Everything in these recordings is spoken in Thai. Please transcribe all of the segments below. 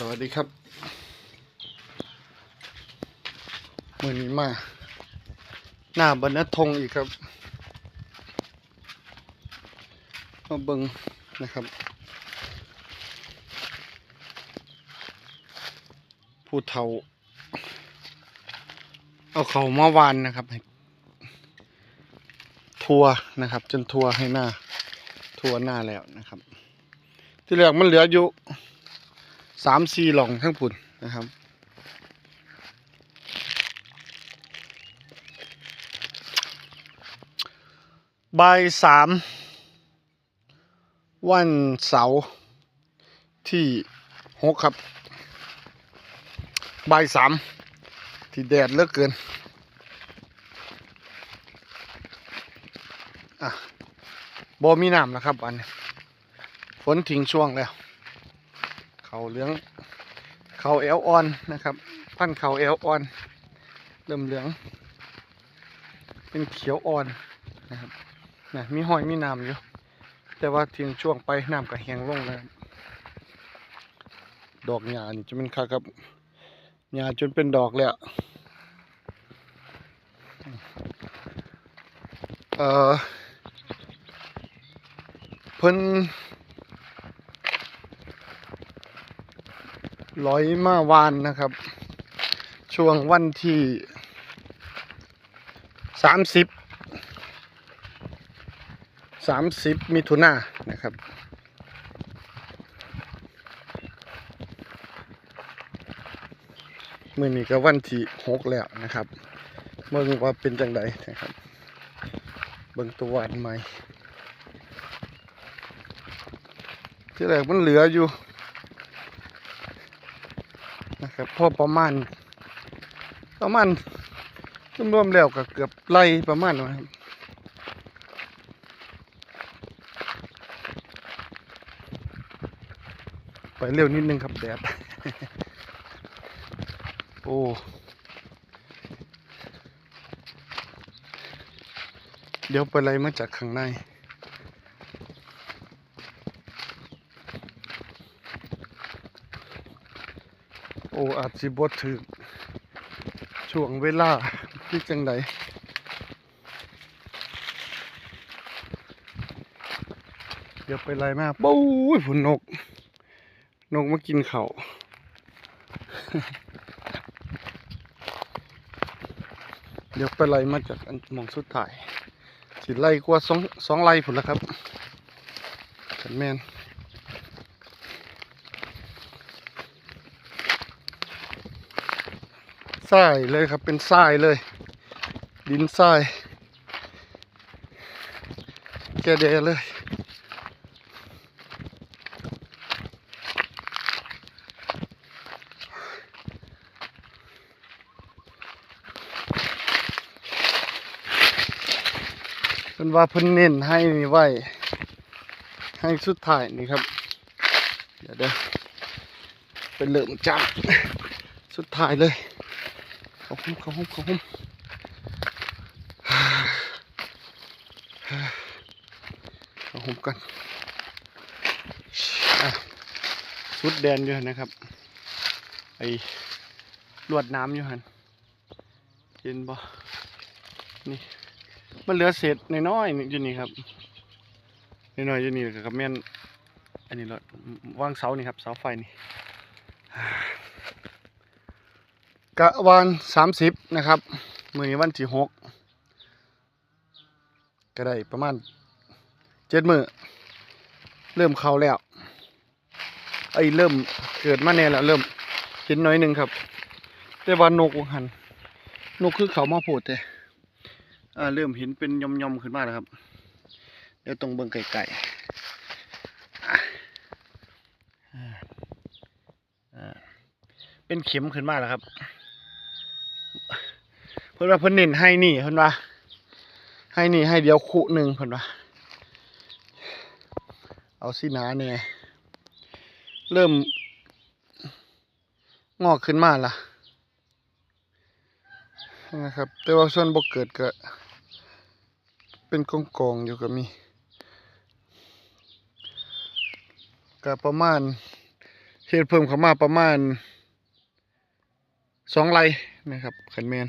สวัสดีครับมือนี้มา หน้าบรรณทงอีกครับมาเบิงนะครับ ผู้เฒ่า เอาเขามาวานนะครับ ทัวนะครับ จนทัวให้หน้า ทัวหน้าแล้วนะครับ ที่เหลือมันเหลืออยู่ สามสี่หล่องทั้งผุนนะครับใบสามวันเสาร์ที่หกครับใบสามที่แดดเลือกเกินอะบ่มีน้ำแล้วครับอันนี้ฝนทิ้งช่วงแล้ว เขาเหลืองเขาเอลออนนะครับ พันเขาเอลออน เริ่มเหลือง เป็นเขียวอ่อนนะครับนะมีหอยมีน้ำอยู่ แต่ว่าทิ้งช่วงไปน้ำก็แห้งลงแล้วดอกหญ้านี่จะเป็นค่าครับหญ้าจนเป็นดอกแล้วเออเพิ่น ร้อยมาวานนะครับ ช่วงวันที่สามสิบสามสิบมิถุนายนนะครับเมื่อนี้ก็วันที่หกแล้วนะครับเบิ่งว่าเป็นจังไดนะครับ เบิ่งตัววานใหม่ที่แรกมันเหลืออยู่ นะครับ พอประมาณ ประมาณรวมๆแล้วก็เกือบไล่ประมาณนะครับไปเร็วนิดนึงครับแดดโอ้เดี๋ยวไปไล่มาจากข้างใน โอ้อาจสิบดถึงช่วงเวลาที่จังใดเดี๋ยวไปไล่มาปู้ยผุนนก นกมากินเขาวเดี๋ยวไปไล่มาจากอันมองสุดท้ายสิไล่กว่าสองสองไล่ผุนแล้วครับแมน ทรายเลยครับ เป็นทรายเลย ดินทรายแกเดเลยเพิ่นว่าเพิ่นเน้นให้นี่ไว้ ให้สุดท้ายนี่ครับ เดี๋ยวเดี๋ยวเป็นเริ่มจับสุดท้ายเลย เขาห้องเขาห้องเขาห้องเขาห้องกันอะสุดแดนอยู่ฮันนะครับไอ้ลวดน้ำอยู่หันเห็นบ่นี่มันเหลือเศษน้อยๆอยู่นี่ครับน้อยๆอยู่นี่กับแม่นอันนี้รถวางเสานี่ครับเสาไฟนี่ กะวันสามสิบนะครับมือนี้วันที่หกก็ได้ประมาณเจ็ดมือเริ่มเข้าแล้วไอ้เริ่มเกิดมาแน่แล้วเริ่มเห็นน้อยหนึ่งครับ แต่ว่านกหันนกคือเขามาโพดแต่อ่าเริ่มเห็นเป็นยอมยอมๆขึ้นมาแล้วครับ เดี๋ยวตรงเบิ่งไก่ๆเป็นเข็มขึ้นมาแล้วครับ พิ่นว่าเพิ่นเน้นให้นี่เพิ่นว่าให้นี่ให้เดียวคู่หนึ่งเพิ่นว่าเอาสินาเนี่ยเริ่ม งอกขึ้นมาละนะครับ แต่ว่าส่วนบกเกิดก็ เป็นกองกองๆอยู่ก็มีก็ประมาณเฮ็ดเพิ่มเข้ามาประมาณสองไร่นะครับขันแมน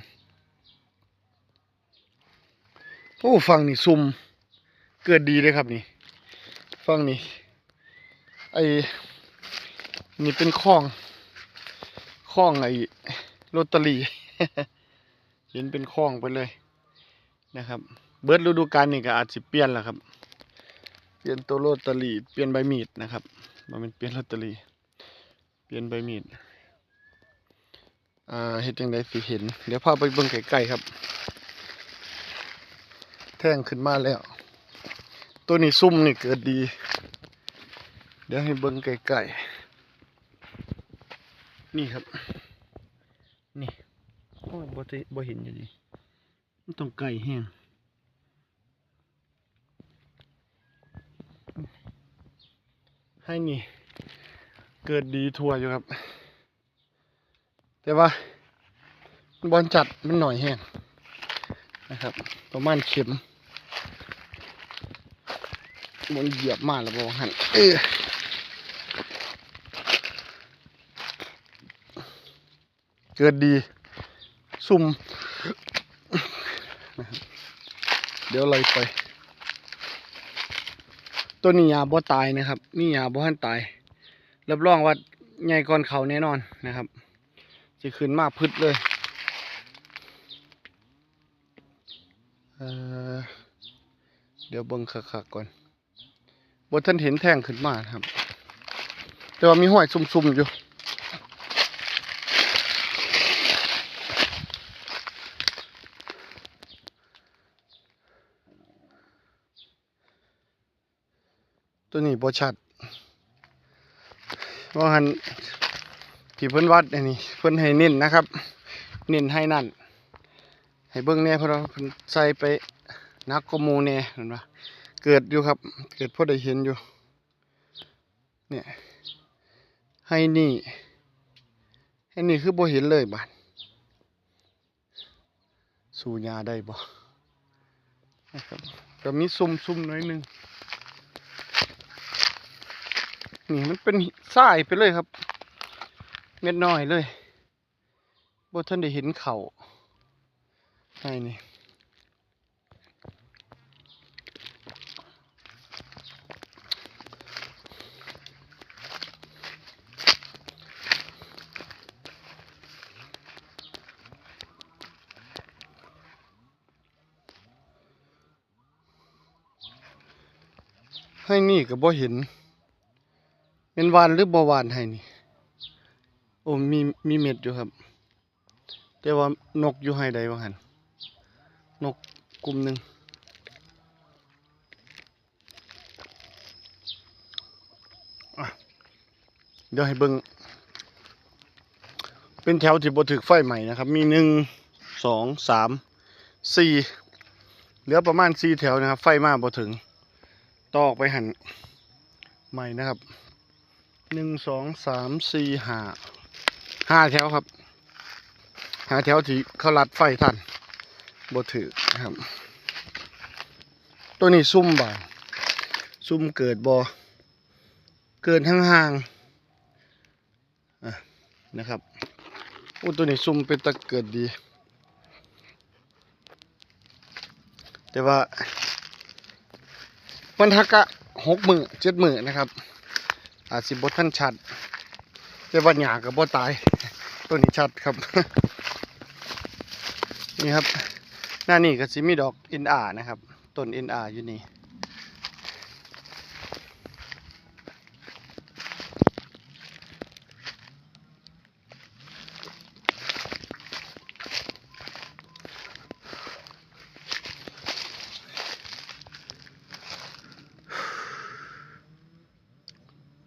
โอ้ฟังนี่ซุ่มเกิดดีเลยครับนี่ ฟังนี่ไอ้นี่เป็นคลองคลองไอ้โรตารีเห็นเป็นคลองไปเลยนะครับ เบิร์ดฤดูกาลนี่ก็อาจสิเปลี่ยนแล้วครับ เปลี่ยนตัวโรตารีเปลี่ยนใบมีดนะครับมันเป็นเปลี่ยนโรตารีเปลี่ยนใบมีดอ่าเฮ็ดจังไดสิเห็น เดี๋ยวพาไปเบิ่งใกล้ๆครับ แท่งขึ้นมาแล้ว ตัวนี้ซุ่มนี่เกิดดี เดี๋ยวให้เบิ่งใกล้ๆนี่ครับ นี่โอ้ยบ่ได้บ่เห็นอยู่ดิมันต้องไกลแห้งให้นี่เกิดดีทั่วอยู่ครับ แต่ว่าบอลจัดมันหน่อยแห้ง นะครับ ประมาณเข็มมันเหยียบมาแล้วบอกหันเออเกิดดีซุ่มนะครับเดี๋ยวเลยไป ตัวนี้ยาบ่ตายนะครับ นี่ยาบ่ทันตายรับรองว่าใหญ่ก่อนเขาแน่นอนนะครับจะขึ้นมากพึดเลย เดี๋ยวเบิ่งคักๆก่อนบ่ท่านเห็นแท่งขึ้นมาครับ แต่ว่ามีห้อยซุ่มๆอยู่ตัวนี้บ่ชัดว่าหันที่เพิ่นวัดอันนี้เพิ่นให้เน้นนะครับ เน้นให้นั่น ให้เบิ่งแน่เพราะว่าใส่ไปนักกมูแน่เห็นปะเกิดอยู่ครับ เกิดพอได้เห็นอยู่ เนี่ย ให้นี่ ให้นี่คือบ่เห็นเลยบาดสู่ยาได้บ่นะครับก็มีซุ่มๆหน่อยนึงนี่มันเป็นทรายไปเลยครับ เม็ดน้อยเลยบ่ท่านได้เห็นเข่า ไอ้นี่ให้นี่ก็บ่เห็นเป็นวานหรือบ่วานให้นี่ โอ้มีมีเม็ดอยู่ครับ แต่ว่านกอยู่ให้ใดว่าหัน นกกลุ่มหนึ่งเดี๋ยวให้เบิ่งเป็นแถวที่บถึกไฟใหม่นะครับ มีหนึ่งสองสามสี่เหลือประมาณสี่แถวนะครับ ไฟมาบถึงตอออกไปหันใหม่นะครับหนึ่งสองสามสี่ห้าห้าแถวครับห้าแถวที่เขาลัดไฟทัน บถือนะครับ ตัวนี้ซุ่มบ่าซุ่มเกิดบ่เกิดห่างๆอะนะครับโอ้ตัวนี้ซุ่มเป็นตะเกิดดี แต่ว่ามันทักกะหกมือเจ็ดมือนะครับ อาจสิบท่านชัดแต่ว่าหยากับบ่ตาย ตัวนี้ชัดครับ นี่ครับ หน้านี่ก็สิมีดอกอินอานะครับต้นอินอาอยู่นี่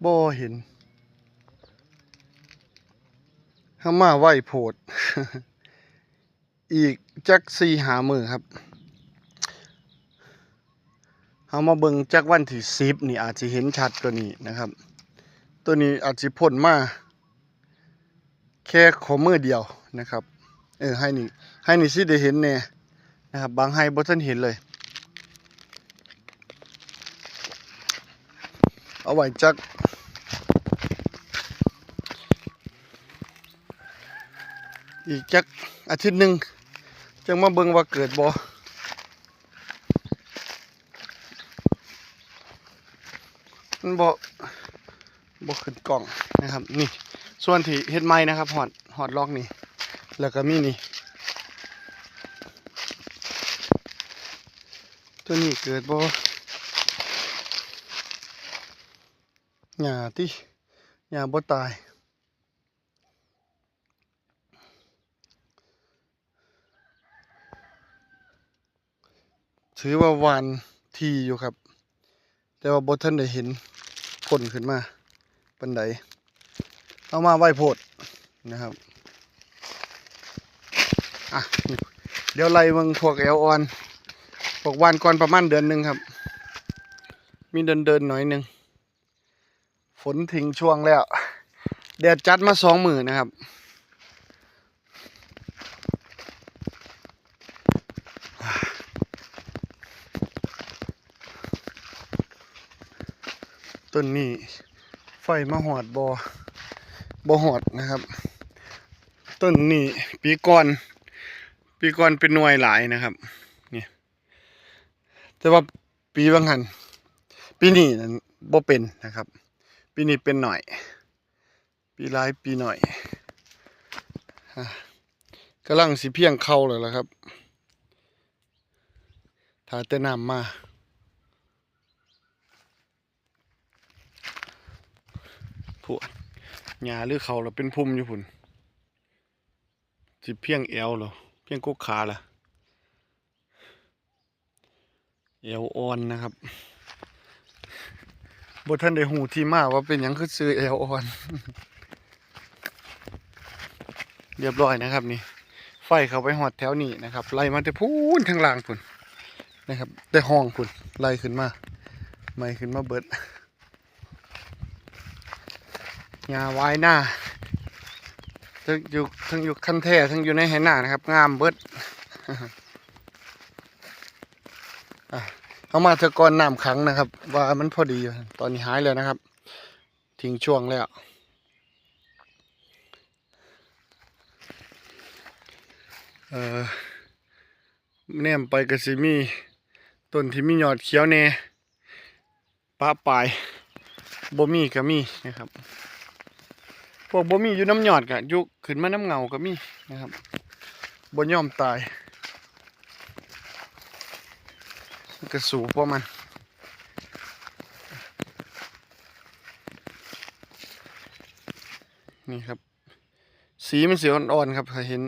บ่เห็นห้ามาไหวโพด อีกจักสี่หามือครับเอามาเบิ่งจักวันที่สิบนี่อาจจะเห็นชัดกว่านี้นะครับ ตัวนี้อาจจะพ่นมาแค่ขอมือเดียวนะครับ เออให้นี่ให้นี่ซีได้เห็นแน่นะครับ บางให้บอสเานเห็นเลย เอาไว้จักอีกจัก อาทิตย์หนึ่งจังมาเบิ่งว่าเกิดบ่มันบ่บ่ขึ้นกล่องนะครับ นี่ ส่วนที่เฮ็ดไม้นะครับหอดหอดล็อกนี่ แล้วก็มีนี่ ตัวนี้เกิดบ่หญ้าติหญ้าบ่ตาย ถือว่าวานทีอยู่ครับ แต่ว่าบ่ทันได้เห็นผลขึ้นมาปานใดเอามาไหว้โพดนะครับอะเดี๋ยวไล่เบิ่งพวกแอลออนพวกวานก่อนประมาณเดือนหนึ่งครับ มีเดินเดินหน่อยหนึ่งฝนทิ้งช่วงแล้วแดดจัดมาสองมือนะครับ ต้นนี้ไฟมาหอดบอบอหอดนะครับ ต้นนี้ปีก่อนปีก่อนเป็นหน่วยหลายนะครับนี่แต่ว่าปีบางหันปีนี้นั้นบ่เป็นนะครับ ปีนี้เป็นหน่อย ปีหลายปีหน่อยอะกำลังสิเพียงเข้าเลยละครับถ้าแต่น้ำมา พวกหญ้าหรือเขาเราเป็นพุ่มอยู่พุ่นสิเพียงเอวเหรอเพียงกกขาล่ะเอวอ่อนนะครับบท่านได้หูที่มาว่าเป็นยังคือซื้อเอวอ่อน เรียบร้อยนะครับนี่ ไฟเขาไปหอดแถวนี้นะครับไล่มาแต่พูนทางล่างพุ่นนะครับ ได้ห้องพุ่นไล่ขึ้นมา ไม่ขึ้นมาเบิด งาไว้หน้าทั้งอยู่ทั้งอยู่คันแท้ทั้งอยู่ในไหหน้านะครับ งามเบิดเอามาเถอะก่อนน้ำขังนะครับ ว่ามันพอดีตอนนี้หายแล้วนะครับ ทิ้งช่วงแล้วเอ่อแนมไปกระสิมีต้นที่มียอดเขียวแน่ปะปลายบ่มีก็มีนะครับ พวกบ่มีอยู่น้ำหยอดกะยุขึ้นมาน้ำเงาก็มีนะครับบ่ยอมตายมันก็สูบพวกมันนี่ครับ สีมันสีอ่อนๆครับถ้าเห็น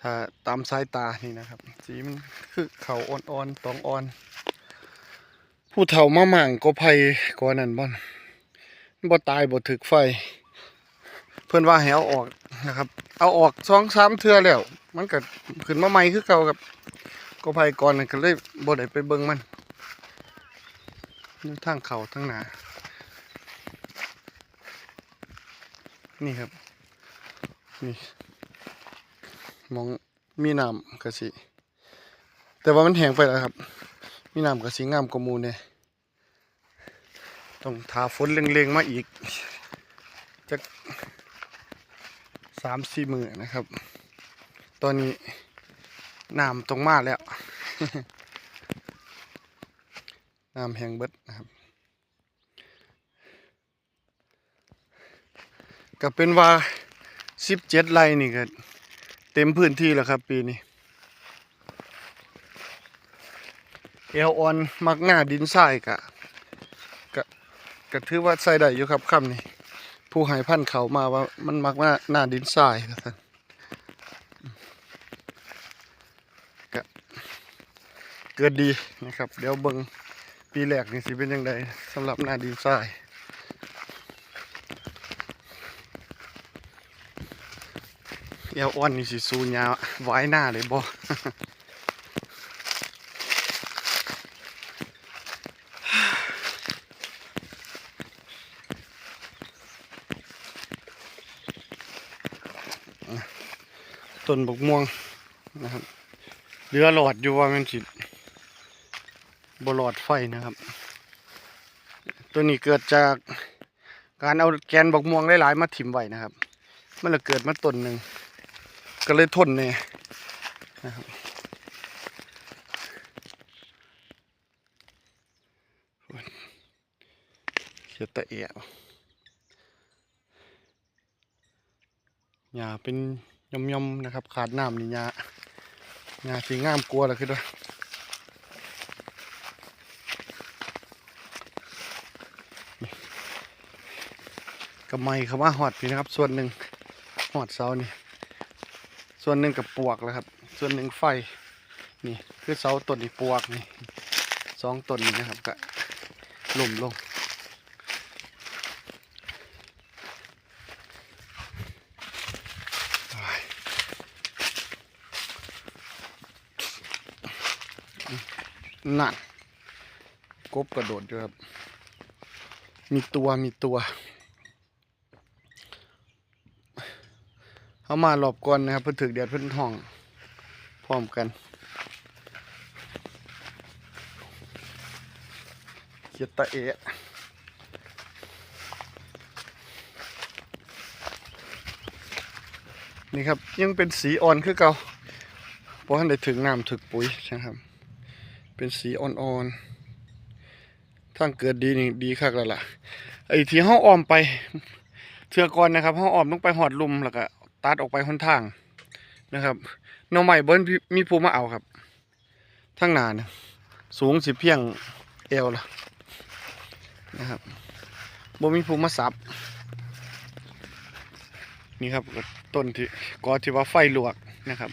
ถ้าตามสายตานี่นะครับ สีมันคือเขาอ่อนๆตองอ่อน ผู้เฒ่ามาหม่างก็ภัยก่อนนั้นบ่นบ่ตายบ่ถึกไฟ เพื่อนว่าให้เอาออกนะครับ เอาออกสองสามเทือแล้ว มันก็ขึ้นมาใหม่คือเก่ากับก็ภัยก่อนกันก็เลยบ่ได้ไปเบิ่งมันนี่ทางเขาทางหนานี่ครับนี่มองมีน้ำกระสิแต่ว่ามันแห้งไปแล้วครับ มีน้ำกระสิงามกว่ามูเนี่ยต้องทาฝนเร่งๆมาอีกจะ สามสี่มือนะครับ ตอนนี้น้ำตรงมาแล้วน้ำแห้งเบิดนะครับ ก็เป็นว่าสิบเจ็ดไร่นี่ก็เต็มพื้นที่แล้วครับปีนี้เอลออนมักหน้าดินทรายกะกะก็ถือว่าใส่ได้อยู่ครับคำนี้ ผู้หายพันธุ์เขามาว่ามันมักว่าหน้าดินทรายนะครับก็เกิดดีนะครับ เดี๋ยวเบิ่งปีแรกนี่สิเป็นยังไงสำหรับหน้าดินทรายเอวอ้อนนี่สิสูญยาไว้หน้าเลยบ่ ต้นบกม่วงนะครับเรือหลอดอยู่ว่ามันสิบหลอดไฟนะครับ ตัวนี้เกิดจากการเอาแกนบกม่วงหลายๆมาถิ่มไว้นะครับ มันเลยเกิดมาต้นหนึ่งก็เลยทนแน่นะครับเสียตะเอียหญ้าเป็น ย่อมๆนะครับ ขาดน้ำนี่หญ้าหญ้าสีงามกลัวเหรอคือด้วยกระไมคำว่าหอดพี่นะครับ ส่วนหนึ่งหอดเสานี่ ส่วนหนึ่งกับปวกแล้วครับ ส่วนหนึ่งไฟนี่คือเสาต้นนี่ปวกนี่สองต้นนี่นะครับก็หล่มลง นั่นกบกระโดดด้วยครับ มีตัวมีตัวเขามารอบก่อนนะครับเพิ่นถึกแดดเพิ่อนห้อง พร้อมกันเขียตะเอะนี่ครับยังเป็นสีอ่อนคือเก่าเพราะท่านได้ถึงน้ำถึกปุ๋ยนะครับ เป็นสีอ่อนๆทางเกิดดีนี่ดีคักแล้วล่ะ ไอ้ที่ห้าอ้อมไปเทือก่อนนะครับห้าอ้อมต้องไปหอดลุมแล้วก็ตัดออกไปหนทางนะครับหน้อใหม่เบิ้ลมีภูมาเอาครับทางหนานสูงสิเพียงเอวล่ะนะครับบ่มีภูมาสับนี่ครับต้นที่กอที่ว่าไฟลวกนะครับ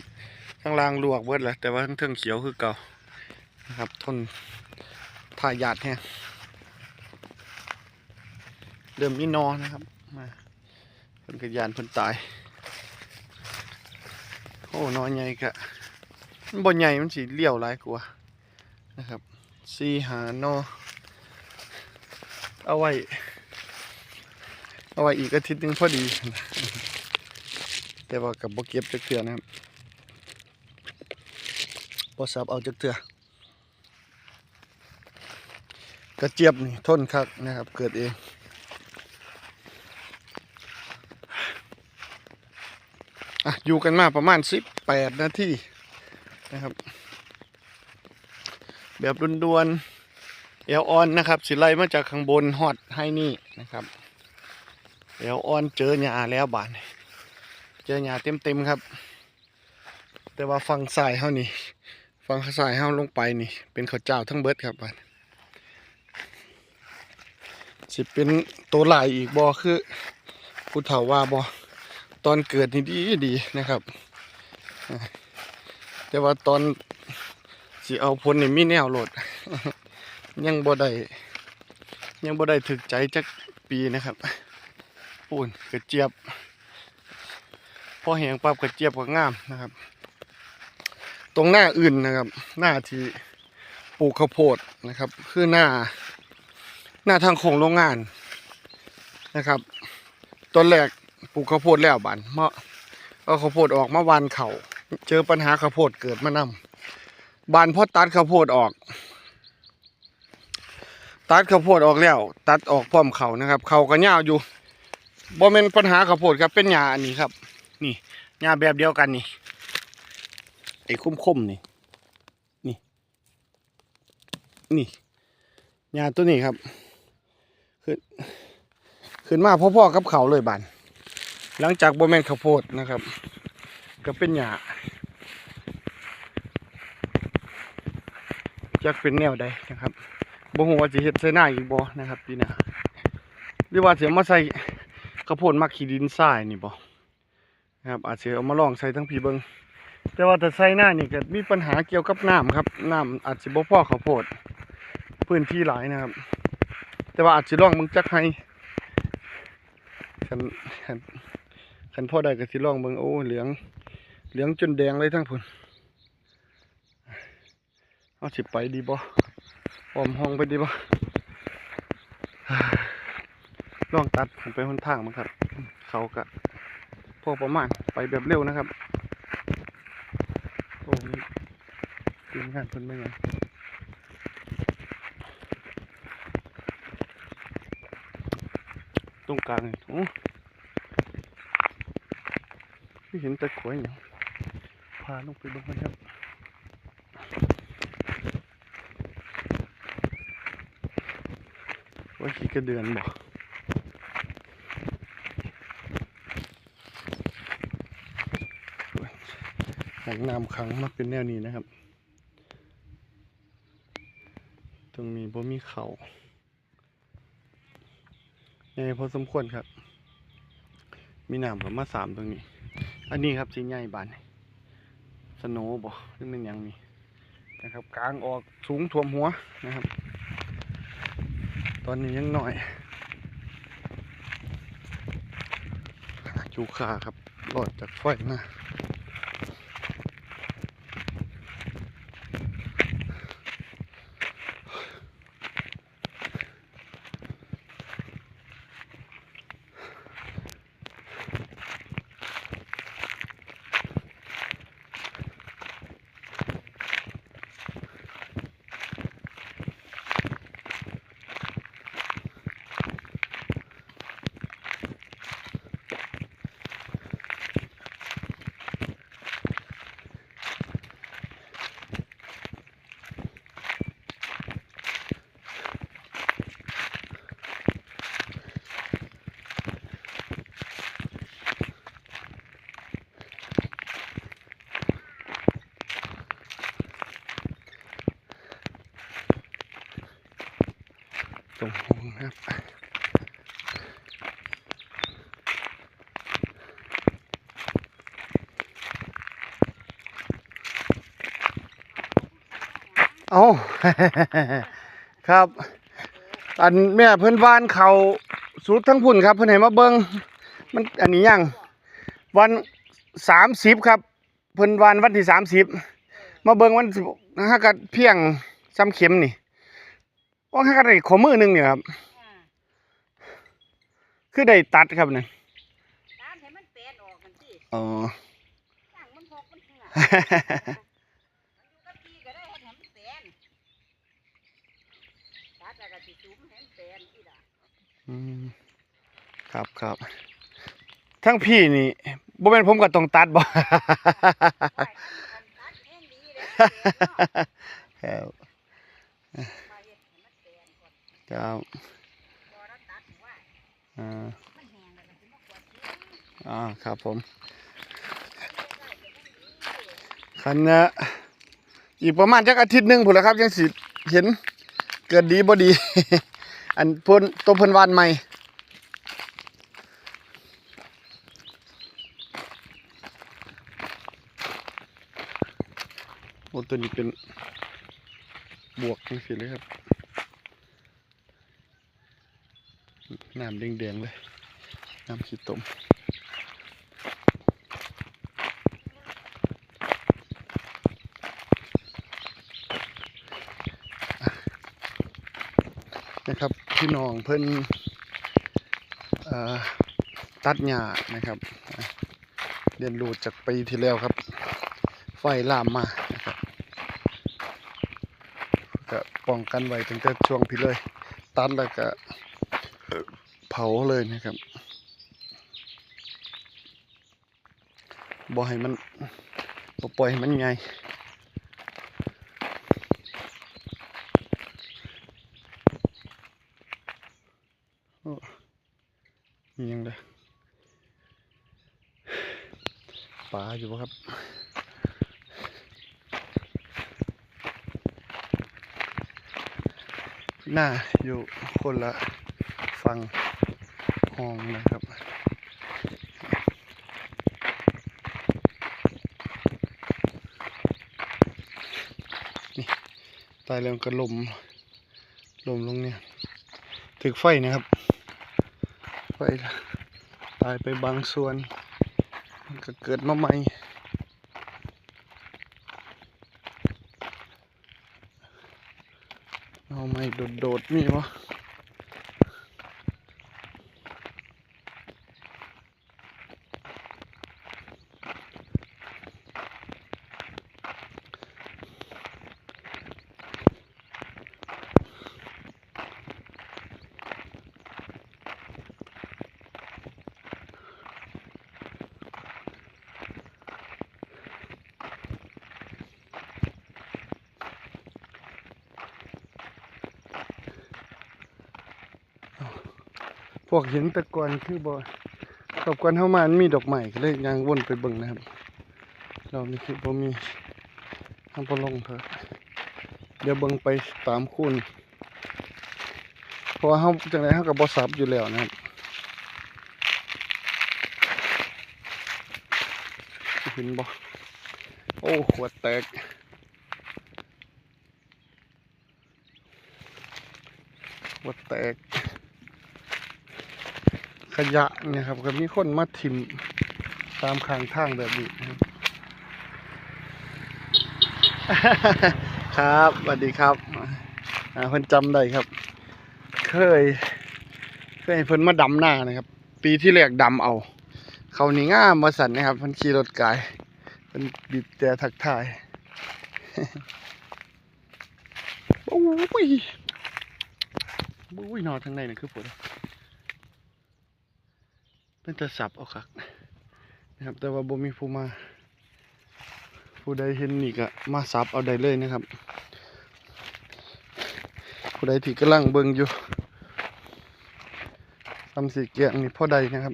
ข้างล่างลวกเบิดแหละแต่ว่าข้งเทิงเขียวคือเก่า นะครับทนทายาทแฮะเดิมมีนอนะครับมาเพิ่นกระยานเพิ่นตาย โอ้นอนใหญ่กะมันบ่ใหญ่มันสีเลี้ยวหลายกว่านะครับสีหานอเอาไว้ เอาไว้อีกอาทิตย์นึงพอดี แต่ว่ากับบ่เก็บจักเทื่อนะครับบ่สับเอาจักเทื่อ กระเจี๊ยบนี่ทนคักนะครับ เกิดเองอะอยู่กันมาประมาณสิบแปดนาทีนะครับ แบบดวนๆเอลออนนะครับ สิไลมาจากข้างบนฮอดให้นี่นะครับเอลออนเจอหญ้าแล้วบานเจอหญ้าเต็มๆครับ แต่ว่าฝั่งซ้ายเฮานี่ฝั่งซ้ายเฮาลงไปนี่ เป็นข้าวเจ้าทั้งเบิดครับบาน สิเป็นตัวลายอีกบอคือผู้เฒ่าว่าบอตอนเกิดนี่ดีดีนะครับ แต่ว่าตอนสิเอาผลนี่มีแนวโหลด ยังบ่ได้ยังบ่ได้ถึกใจจักปีนะครับปูนกระเจี๊ยบ พอแหงปับกระเจี๊ยบก็งามนะครับ ตรงหน้าอื่นนะครับ หน้าที่ปลูกข้าวโพดนะครับ คือหน้า หน้าทางโค้งโรงงานนะครับต้นแรกปลูกข้าวโพดแล้วบานเมาะเอาข้าวโพดออกมาวันเขาเจอปัญหาข้าวโพดเกิดมานำบานพอตัดข้าวโพดออก ตัดข้าวโพดออกแล้ว ตัดออกพร้อมเขานะครับ เขาก็ยาวอยู่บ่เป็นปัญหาข้าวโพดครับเป็นหญ้าอันนี้ครับ นี่หญ้าแบบเดียวกันนี่ไอ้คุ้มๆนี่นี่นี่หญ้าตัวนี้ครับ ขึ้นขึ้นมาพ่อๆกับเขาเลยบานหลังจากโบแมนข้าวโพดนะครับ ก็เป็นหญ้าจะเป็นแนวใดนะครับบ่ฮู้ว่าสิเฮ็ดใส่หน้าอีกบ่นะครับปีหน้าหรือว่าสิเอามาใส่ข้าวโพดมักขี้ดินทรายนี่บ่นะครับอาจสิเอามาลองใส่ทั้งพี่เบิงแต่ว่าถ้าใส่หน้านี่ก็มีปัญหาเกี่ยวกับน้ำครับน้ำอาจสิบ่พอข้าวโพดพื้นที่หลายนะครับ แต่ว่าอาจจะลองมึงจักให้คันคันคันพ่อได้ก็สิลองมึงโอ้เหลือง เหลืองจนแดงเลยทั้งพุ่นเอาสิไปดีบ่ออมห้องไปดีบ่ลองตัดผมไปหนทางมั้งครับ เขากะพอประมาณไปแบบเร็วนะครับโอ้ยทีมงานเพิ่นไม่ยัง ตรงกลางนี่โอ้ไม่เห็นตะขวยอย่างพาลงไปดูกันครับว่าขี้กระเดือนบ่หางน้ำขังมาเป็นแนวนี้นะครับ ตรงนี้บ่มีเขาให ญ่พอสมควรครับ มีน้ำกับมาสามตรงนี้ อันนี้ครับชิ้นใหญ่บานสโนบอหรือมันยังมีนะครับ กลางออกสูงท่วมหัวนะครับ ตอนนี้ยังหน่อยจูขาครับรอดจากไฟมา ตรงห้องครับเอาครับ อันแม่เพิ่นวานเขาสุดทั้งพุ่นครับ เพิ่นให้มาเบิ่งมันอันนี้ยังวันสามสิบครับ เพิ่นวานวันที่สามสิบมาเบิ่งวันห้ากัดเพียงซ้ำเข็มนี่ ว่าห้ากัดได้ขอมือหนึงเนี่ยครับ อ่าคือได้ตัดครับเนี่ยตามให้มันแปลนออกมันสิอ๋อย่างมันหกมันเหื่อ มันอยู่กับพี่ก็ได้ให้มันแปลนตัดแล้วก็สิจุ่มให้มันแปลนอีล่ะอืมครับครับทั้งพี่นี่บ่แม่นผมก็ต้องตัดบ่ปล่อยมันตัดแห้งดีเลยแปลนเนาะ ครับ มาเฮ็ดให้มันแปลนก่อน ครับ พอเราตัดว่า อ่า มันแห้งแล้วก็สิมากวาดทิ้ง อ่าครับ ผมคันน่ะอีกประมาณจักอาทิตย์หนึงพุ่นแหละครับจังสิเห็นเกิดดีบ่ดี อันพ่นตัวพ่นวานใหม่โอ้ตัวนี้เป็นบวกจังซี่เลยครับน้ำแดงๆเลย น้ำขี้ตม นะครับพี่น้องเพิ่นเอ่อตัดหญ้านะครับเรียนรู้จากปีที่แล้วครับ ไฟลามมานะครับก็ป้องกันไว้ตั้งแต่ช่วงพี่เลย ตัดแล้วก็เอ่อเผาเลยนะครับบ่ให้มันบ่ปล่อยให้มันไง มียังเลยปลาอยู่ปะครับ หน้าอยู่คนละฟังห้องนะครับ นี่ตายแล้วก็ลมลมลงเนี่ยถึกไฟนะครับ ไฟตายไปบางส่วนมันก็เกิดมาใหม่ เอาใหม่ โดดมีวะ วกหินตะกอนคือบ่ตะกอนเฮามามีดอกไม้ก็เลยยางวนไปเบิ่งนะครับ เรานี่คือบ่ามีทางบ่ลงเถอะเดี๋ยวเบิ่งไปตามคูณเพราะว่าเฮาจังไดเฮาก็บ่ซับอยู่แล้วนะครับเห็นบ่โอ้ขวดแตกขวดแตก ขยะเนี่ยครับ ก็มีคนมาถิ่มตามข้างทางแบบนี้ครับครับสวัสดีครับอ่าเพิ่นจำได้ครับ เคย เคยเพิ่นมาดำหน้านะครับ ปีที่แรกดำเอา เขานี่ง่ามมาสั่นนะครับเพิ่นขี่รถกายเพิ่นบีบแต่ทักทายโอ้ยโอ้ยนอนทางในนี่คือปวด เป็นตะสับเอาคักนะครับ แต่ว่าบ่มีผู้มา ผู้ใดเห็นนี่ก็มาซับเอาได้เลยนะครับ ผู้ใดที่กำลังเบิ่งอยู่ทำสีเกียงนี่พ่อใดนะครับ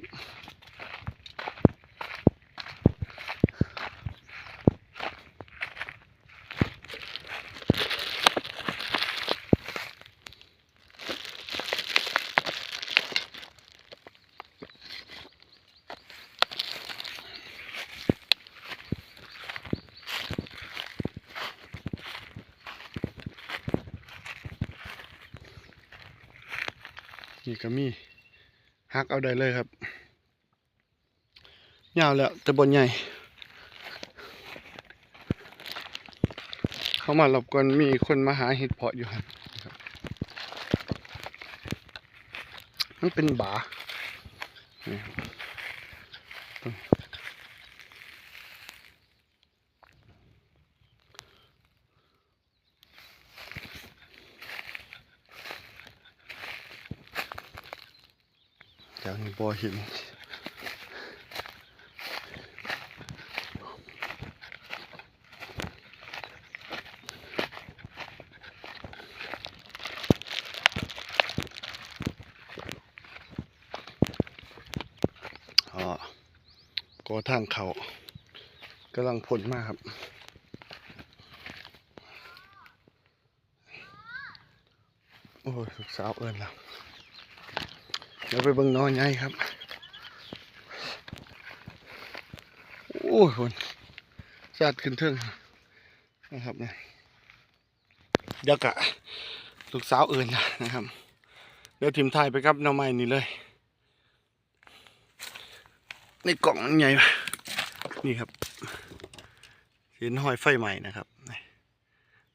นี่ก็มีหัก เอาได้เลยครับยาวแล้วแต่บนใหญ่เข้ามาหลบก่อนมีคนมาหาเห็ดเพาะอยู่ครับมันเป็นบา บ่เห็นอ๋อก็ทางเขากำลังผลมากครับโอ้ยสาวเอิญแล้ว ดี๋ยวไปเบิ่งนอนใหญ่ครับ โอ้ยคนสาดขึ้นเทิงนะครับเนี่ยเดี๋ยวกะลูกสาวเอิญนะครับ เดี๋ยวทีมไทยไปครับน้องไม้นี่เลยในกล่องมันใหญ่นี่ครับเห็นหอยไฟใหม่นะครับ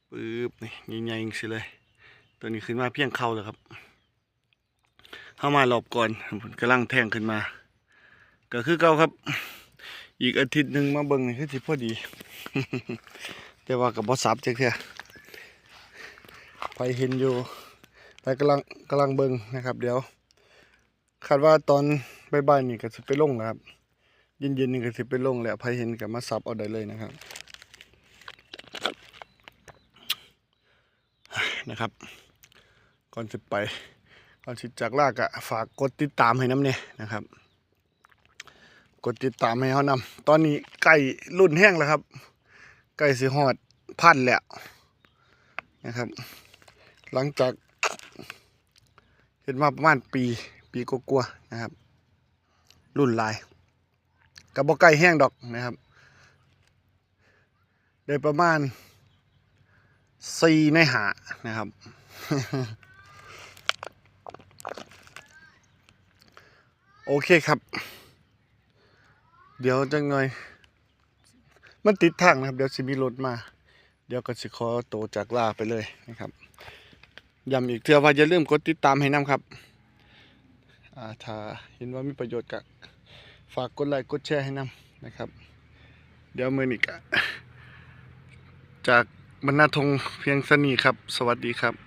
ปึ๊บนี่ใหญ่ๆอย่สิเลย ตัวนี้ขึ้นมาเพียงเข่าเลยครับ เข้ามาหลบก่อนผมกำลังแทงขึ้นมา ก็คือเก่าครับ อีกอาทิตย์หนึ่งมาเบิ่งนี่คือสิพอดี แต่ว่ากับบอสับจักเถอะไปเห็นอยู่ไปกำลังกำลังเบิ่งนะครับ เดี๋ยวคาดว่าตอนบ่ายๆนี่ก็สิไปลงแล้วครับเย็นๆนี่ก็สิไปลงแหล้วไปเห็นกับมาสับเอาได้เลยนะครับนะครับ ก่อนจะไป ก่อนสิจากลากอะฝากกดติดตามให้น้ำเนี่ยนะครับ กดติดตามให้เขานำตอนนี้ไก่รุ่นแห้งแล้วครับ ไก่สิหอดพันแล้วนะครับ หลังจากเห็นมาประมาณปีปีกลัวๆนะครับ รุ่นลายกับบ่ไก่แห้งดอกนะครับได้ประมาณสี่ในหานะครับ โอเคครับ เดี๋ยวจังหน่อย มันติดทางนะครับ เดี๋ยวสิมีรถมา เดี๋ยวก็สิขอโตจากลาไปเลยนะครับย้ำอีกเทื่อว่าอย่าลืมกดติดตามให้นํครับถ้าเห็นว่ามีประโยชน์ก็ฝากกดไลค์กดแชร์ให้นํนะครับ เดี๋ยวมือนี้กจากบรรณาทงเพียงสนีครับ สวัสดีครับ